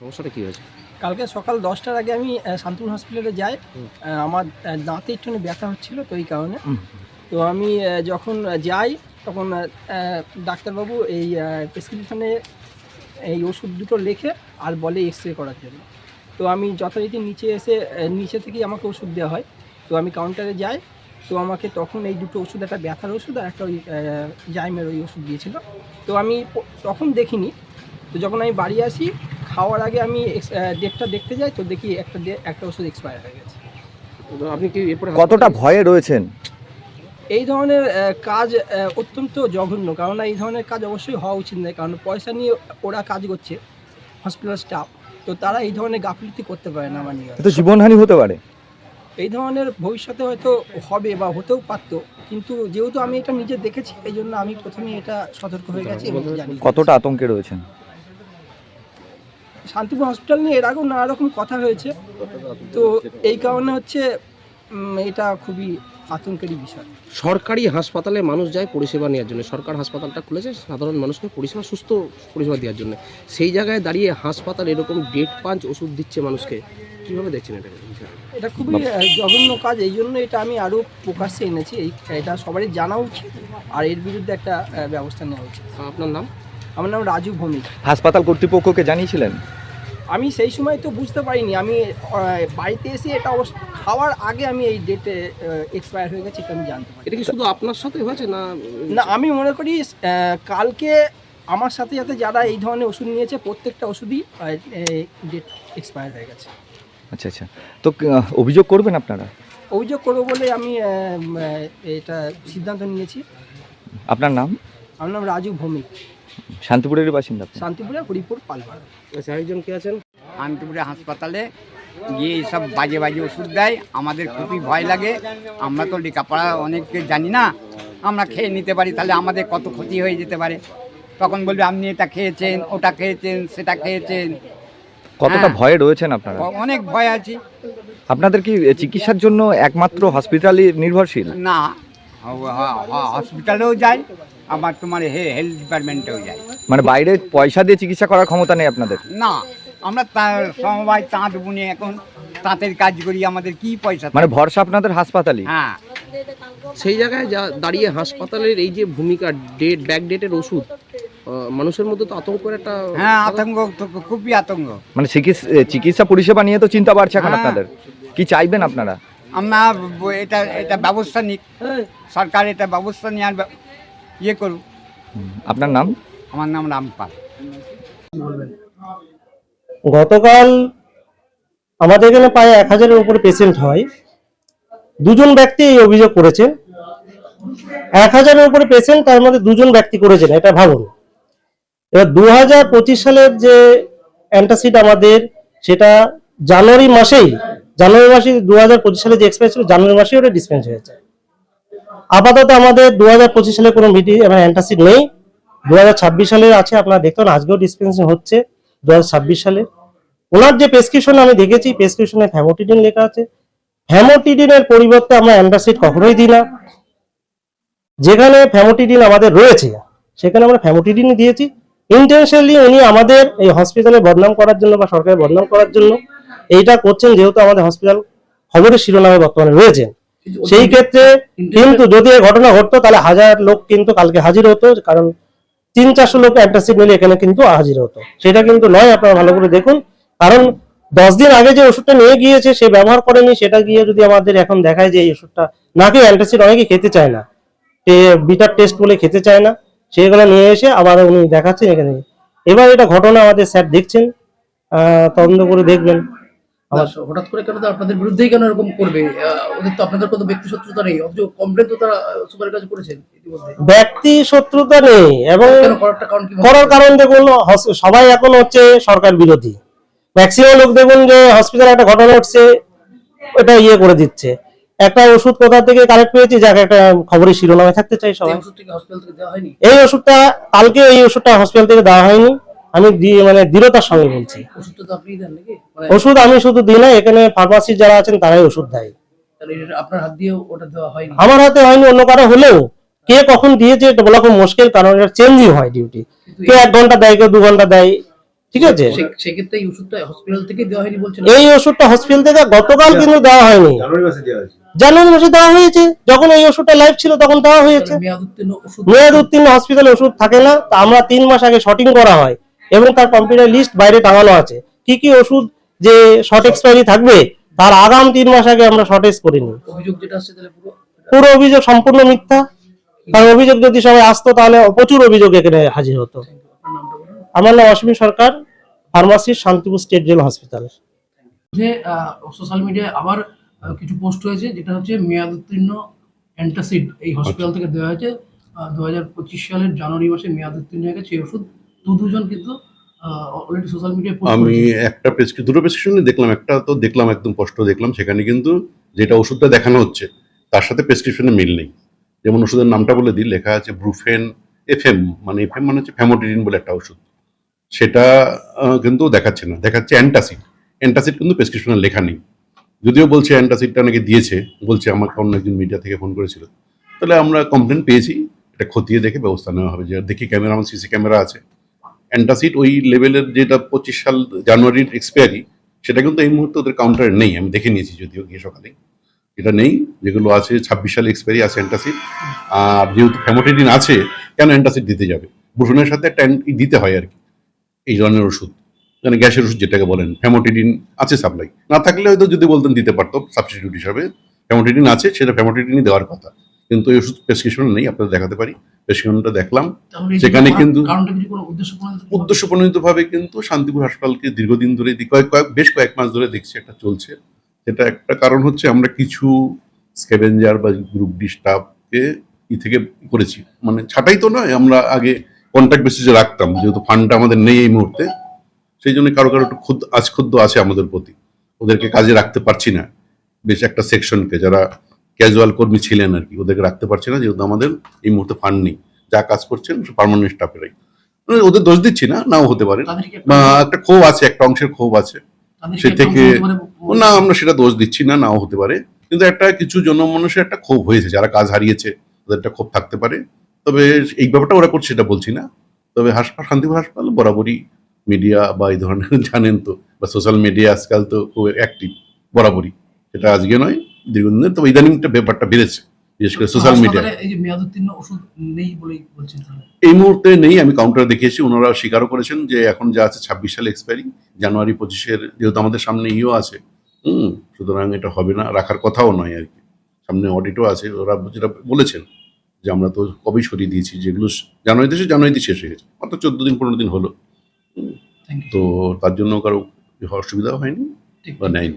সমস্যাটা কি হয়েছে? কালকে সকাল দশটার আগে আমি শান্তিপুর হসপিটালে যাই। আমার দাঁতে একটুখানি ব্যথা হচ্ছিল তো এই কারণে। তো আমি যখন যাই তখন ডাক্তারবাবু এই প্রেসক্রিপশনে এই ওষুধ দুটো লেখে আর বলে এক্স রে করার জন্য। তো আমি যথারীতি নিচে এসে নিচে থেকেই আমাকে ওষুধ দেওয়া হয়। তো আমি কাউন্টারে যাই তো আমাকে তখন এই দুটো ওষুধ একটা ব্যথার ওষুধ আর একটা ওই জাইমের ওই ওষুধ দিয়েছিল। তো আমি তখন দেখিনি। তো যখন আমি বাড়ি আসি খাওয়ার আগে আমি ডেটটা দেখতে যাই তো দেখি একটা একটা ওষুধ এক্সপায়ার হয়ে গেছে। আপনি কি এরপরে কতটা ভয়ে রয়েছেন? এই ধরনের কাজ অত্যন্ত জঘন্য। কারণ এই ধরনের কাজ অবশ্যই হওয়া উচিত নয়। কারণ পয়সা নিয়ে ওরা কাজ করছে হসপিটাল স্টাফ তো তারা এই ধরনের গাফিলতি করতে পারে না আমার নিয়ে তো জীবনহানি হতে পারে। এই ধরনের ভবিষ্যতে হয়তো হবে বা হতেও পারতো। কিন্তু যেহেতু আমি এটা নিজে দেখেছি এই জন্য আমি প্রথমে এটা সতর্ক হয়ে গেছি এবং কতটা আতঙ্কে রয়েছেন? শান্তিপুর হসপিটাল নিয়ে এর আগেও নানা রকম কথা হয়েছে। তো এই কারণে হচ্ছে এটা খুবই আতঙ্কেরই বিষয়। সরকারি হাসপাতালে মানুষ যায় পরিষেবা নেওয়ার জন্য। সরকার হাসপাতালটা খুলেছে সাধারণ মানুষকে পরিষেবা সুস্থ পরিষেবা দেওয়ার জন্য। সেই জায়গায় দাঁড়িয়ে হাসপাতাল এরকম ডেট পাঞ্চ ওষুধ দিচ্ছে মানুষকে কীভাবে দেখছেন এটা এটা খুবই জঘন্য কাজ। এই জন্য এটা আমি আরও প্রকাশ্যে এনেছি। এই এটা সবারই জানা উচিত আর এর বিরুদ্ধে একটা ব্যবস্থা নেওয়া উচিত। আপনার নাম? আমার নাম রাজু ভৌমিক। হাসপাতাল কর্তৃপক্ষকে জানিয়েছিলেন? আমি সেই সময় তো বুঝতে পারিনি। আমি বাড়িতে এসে এটা অবশ্য খাওয়ার আগে আমি এই ডেটে এক্সপায়ার হয়ে গেছে এটা আমি জানতে পারি এটা কি শুধু আপনার সাথে হয়েছে না? না আমি মনে করি কালকে আমার সাথে সাথে যারা এই ধরনের ওষুধ নিয়েছে প্রত্যেকটা ওষুধই ডেট এক্সপায়ার হয়ে গেছে। আচ্ছা আচ্ছা। তো অভিযোগ করবেন আপনারা? অভিযোগ করব বলে আমি এটা সিদ্ধান্ত নিয়েছি। আপনার নাম? আমার নাম রাজু ভৌমিক। শান্তিপুরের বাসিন্দা আপনি? শান্তিপুরে হরিপুর পালপাড়া আচ্ছা আরেকজন কে আছেন? শান্তিপুরে হাসপাতালে গিয়ে এইসব বাজে বাজে ওষুধ দেয়। আমাদের খুবই ভয় লাগে। আমরা তো লেখাপড়া অনেককে জানি না। আমরা খেয়ে নিতে পারি তাহলে আমাদের কত ক্ষতি হয়ে যেতে পারে। তখন বলবে আপনি এটা খেয়েছেন ওটা খেয়েছেন সেটা খেয়েছেন। কতটা হ্যাঁ। ভয়ে রয়েছেন আপনারা? অ- অনেক ভয় আছি। আপনাদের কি চিকিৎসার জন্য একমাত্র হসপিটালই নির্ভরশীল? না হ- হ- হ- হসপিটালেও যাই আবার তোমার হে- হেলথ ডিপার্টমেন্টেও যায়। মানে বাইরে পয়সা দিয়ে চিকিৎসা করার ক্ষমতা নেই আপনাদের? না আমরা তার সমবায় তাঁত বুনে এখন তাঁতের কাজ করি আমাদের কি পয়সা মানে ভরসা আপনাদের হাসপাতালে হ্যাঁ। সেই জায়গায় যা দাঁড়িয়ে হাসপাতালের এই যে ভূমিকা ডেট ব্যাক ডেটের ওষুধ মানুষের মধ্যে তো আতঙ্কের একটা হ্যাঁ আতঙ্ক তো খুবই আতঙ্ক। মানে চিকিৎসা চিকিৎসা পরিষেবা নিয়ে তো চিন্তা বাড়ছে এখন হ্যাঁ। আপনাদের। কি চাইবেন আপনারা? আমরা এটা এটা ব্যবস্থা নিক। সরকার এটা ব্যবস্থা নেওয়ার ব্য- ইয়ে করুক আপনার নাম? আমার নাম রামপাল গতকাল আমাদের এখানে প্রায় এক হাজারের উপরে পেশেন্ট হয়। দুজন ব্যক্তি এই অভিযোগ করেছেন। এক হাজারের উপরে পেশেন্ট তার মধ্যে দুজন ব্যক্তি করেছেন এটা ভাবুন এবার দু হাজার পঁচিশ সালের যে অ্যান্টাসিড আমাদের সেটা জানুয়ারি মাসেই জানুয়ারি মাসে দু হাজার পঁচিশ সালে যে এক্সপায়ার ছিল জানুয়ারি মাসেই ওটা ডিসপেন্স হয়েছে। আপাতত আমাদের দু হাজার পঁচিশ সালে কোনো মিটি মানে অ্যান্টাসিড নেই। দু হাজার ছাব্বিশ সালের আছে, আপনারা দেখতে পান আজকেও ডিসপেন্সিং হচ্ছে দু হাজার ছাব্বিশ সালে। ওনার যে প্রেসক্রিপশন আমি দেখেছি প্রেসক্রিপশনে ফ্যামোটিডিন লেখা আছে। ফ্যামোটিডিনের পরিবর্তে আমরা অ্যান্টাসিড কখনোই দিই না। যেখানে ফ্যামোটিডিন আমাদের রয়েছে, সেখানে আমরা ফ্যামোটিডিনই দিয়েছি। ইন্টেনশনালি উনি আমাদের এই হসপিটালে বদনাম করার জন্য বা সরকারের বদনাম করার জন্য এইটা করছেন, যেহেতু আমাদের হসপিটাল খবরের শিরোনামে বর্তমানে রয়েছেন সেই ক্ষেত্রে কিন্তু যদি এই ঘটনা ঘটতো তাহলে হাজার লোক কিন্তু কালকে হাজির হতো কারণ তিন চারশো লোক অ্যান্টাসিড নিলে এখানে কিন্তু হাজির হতো। সেটা কিন্তু নয় আপনারা ভালো করে দেখুন। কারণ দশ দিন আগে যে ওষুধটা নিয়ে গিয়েছে সে ব্যবহার করেনি সেটা গিয়ে যদি আমাদের এখন দেখায় যে এই ওষুধটা নাকি অ্যান্টাসিড অনেকে খেতে চায় না। বিটার টেস্ট বলে খেতে চায় না। সেগুলো নিয়ে এসে আবার উনি দেখাচ্ছেন এখানে। এবার এটা ঘটনা আমাদের স্যার দেখছেন আহ, তদন্ত করে দেখবেন। হঠাৎ করে কেন আপনাদের বিরুদ্ধেই কেন এরকম করবে? ওদের তো আপনাদের কোনো ব্যক্তি শত্রুতা নেই অথচ কমপ্লেন তো তারা সুপারের কাছে করেছেন ব্যক্তি শত্রুতা নেই এবং করার কারণ দেখুন সবাই এখন হচ্ছে সরকার বিরোধী। ম্যাক্সিমাম লোক দেখুন যে হসপিটালে একটা ঘটনা ঘটছে ওটা ইয়ে করে দিচ্ছে। একটা ওষুধ কোথা থেকে কালেক্ট পেয়েছি যাকে একটা খবরের শিরোনামে থাকতে চাই সবাই। এই ওষুধটা কালকে এই ওষুধটা হসপিটাল থেকে দেওয়া হয়নি। আমি দি- মানে দৃঢ়তার সঙ্গে বলছি। ওষুধটা তো আপনি দেন নাকি? মানে ওষুধ আমি শুধু দিই না এখানে ফার্মাসি যারা আছেন তারাই ওষুধ দেয়। তাহলে এটা আপনার হাত দিয়ে ওটা দেওয়া হয়নি? আমার হাতে হয়নি অন্য কারও হলেও। কে কখন দিয়েছে এটা বলা খুব মুশকিল কারণ এটা চেঞ্জই হয় ডিউটি কে এক ঘণ্টা দেয় কেউ দু ঘণ্টা দেয় ঠিক আছে? সেক্ষেত্রে এই ওষুধটা হসপিটাল থেকে দেওয়া হয়নি বলছেন এই ওষুধটা হসপিটাল থেকে গতকাল কিন্তু দেওয়া হয়নি। জানুয়ারি মাসে দেওয়া হয়েছে। যখন এই ওষুধটা লাইভ ছিল তখন দেওয়া হয়েছে। মেয়াদ উত্তীর্ণ হসপিটালে ওষুধ থাকে না। আমরা তিন মাস আগে শটিং করা হয়। এবং তার কম্পিউটার লিস্ট বাইরে টাঙানো আছে। কি কি ওষুধ যে শর্ট এক্সপায়ারি থাকবে তার আগাম তিন মাস আগে আমরা শর্টেজ করিনি। অভিযোগ যেটা আসছে তাহলে পুরো পুরো অভিযোগ সম্পূর্ণ মিথ্যা। কারণ অভিযোগ যদি সবাই আসতো তাহলে প্রচুর অভিযোগ এখানে হাজির হতো। আমার নাম Ashwini Sarkar pharmacist Shantipur state jail hospital যে সোশ্যাল মিডিয়ায় আবার কিছু পোস্ট হয়েছে যেটা হচ্ছে মেয়াদ উত্তীর্ণ অ্যান্টাসিড এই হসপিটাল থেকে দেওয়া হয়েছে। দু পঁচিশ সালের জানুয়ারি মাসে মেয়াদ উত্তীর্ণ হয়ে গেছে এই ওষুধ। দু দুজন কিন্তু অলরেডি সোশ্যাল মিডিয়ায় আমি একটা প্রেসক্রিপ দুটো প্রেসক্রিপশনই দেখলাম একটা তো দেখলাম একদম স্পষ্ট দেখলাম সেখানে কিন্তু যেটা ওষুধটা দেখানো হচ্ছে তার সাথে প্রেসক্রিপশনে মিল নেই। যেমন ওষুধের নামটা বলে দিই লেখা আছে ব্রুফেন এফএম মানে এফএম মানে হচ্ছে ফ্যামোটিডিন বলে একটা ওষুধ। সেটা কিন্তু দেখাচ্ছে না দেখাচ্ছে অ্যান্টাসিড অ্যান্টাসিড কিন্তু প্রেসক্রিপশনে লেখা নেই। যদিও বলছে অ্যান্টাসিডটা নাকি দিয়েছে বলছে আমাকে অন্য একজন মিডিয়া থেকে ফোন করেছিল। তাহলে আমরা কমপ্লেন পেয়েছি এটা খতিয়ে দেখে ব্যবস্থা নেওয়া হবে। যে দেখি ক্যামেরা আমার সিসি ক্যামেরা আছে। অ্যান্টাসিড ওই লেভেলের যেটা পঁচিশ সাল জানুয়ারির এক্সপায়ারি সেটা কিন্তু এই মুহূর্তে ওদের কাউন্টারে নেই, আমি দেখে নিয়েছি যদিও গিয়ে সকালে এটা নেই, যেগুলো আছে ছাব্বিশ সালে এক্সপায়ারি আছে অ্যান্টাসিড আর যেহেতু ফ্যামোটিডিন আছে, কেন অ্যান্টাসিড দিতে যাবে? বুফনের সাথে একটা দিতে হয় আর কি এই ধরনের ওষুধ। মানে গ্যাসের ওষুধ যেটাকে বলেন ফ্যামোটিডিন আছে সাপ্লাই না থাকলে হয়তো যদি বলতেন দিতে পারতো সাবস্টিটিউট হিসাবে ফ্যামোটিডিন আছে, সেটা ফ্যামোটিডিনই দেওয়ার কথা। কিন্তু এই ওষুধ প্রেসক্রিপশন নেই আপনারা দেখাতে পারি। প্রেসক্রিপশনটা দেখলাম। সেখানে কিন্তু- উদ্দেশ্য প্রণোদিতভাবে কিন্তু শান্তিপুর হাসপাতালকে দীর্ঘদিন ধরে কয়েক কয়েক বেশ কয়েক মাস ধরে দেখছি একটা চলছে। এটা একটা কারণ হচ্ছে আমরা কিছু স্ক্যাভেঞ্জার বা গ্রুপ ডি স্টাফকে ই থেকে করেছি। মানে ছাটাই তো নয় আমরা আগে কন্ট্যাক্ট বেসিসে রাখতাম যেহেতু ফান্ডটা আমাদের নেই এই মুহূর্তে। সেই জন্য কারও কারও একটু খুদ আজক্ষুদ্র আছে আমাদের প্রতি। ওদেরকে কাজে রাখতে পারছি না। বেশ একটা সেকশনকে যারা ক্যাজুয়াল কর্মী ছিলেন আর কি ওদেরকে রাখতে পারছে না যেহেতু আমাদের এই মুহূর্তে ফান্ড নেই। যা কাজ করছেন পার্মানেন্ট স্টাফেরাই মানে ওদের দোষ দিচ্ছি না নাও হতে পারে। একটা- ক্ষোভ আছে একটা অংশের ক্ষোভ আছে। সে থেকে- পারে? না আমরা সেটা দোষ দিচ্ছি না নাও হতে পারে। কিন্তু একটা কিছু জনমানুষের একটা ক্ষোভ হয়েছে যারা কাজ হারিয়েছে ওদের একটা ক্ষোভ থাকতে পারে। তবে এই ব্যাপারটা ওরা করছে সেটা বলছি না। তবে হাসপাতাল শান্তিপুর হাসপাতাল বরাবরই মিডিয়া বা এই ধরনের জানেন তো বা সোশ্যাল মিডিয়া আজকাল তো খুব অ্যাক্টিভ বরাবরই। সেটা আজকে নয় দীর্ঘদিনের তবে ইদানিংটা ব্যাপারটা বেড়েছে বিশেষ করে সোশ্যাল মিডিয়া এই মুহূর্তে নেই আমি কাউন্টারে দেখিয়েছি ওনারা স্বীকারও করেছেন যে এখন যা আছে ছাব্বিশ সালে এক্সপায়ারি জানুয়ারি পঁচিশের যেহেতু আমাদের সামনে ইও আছে হুম সুতরাং এটা হবে না রাখার কথাও নয় আর কি। সামনে অডিটও আছে ওরা যেটা বলেছেন যে আমরা তো কবেই সরিয়ে দিয়েছি যেগুলো জানুয়ারিতে শেষ জানুয়ারিতে শেষ হয়ে গেছে মাত্র চোদ্দ দিন পনেরো দিন হলো। তো তার জন্য কারও অসুবিধা হয়নি ঠিক বা নেয়নি।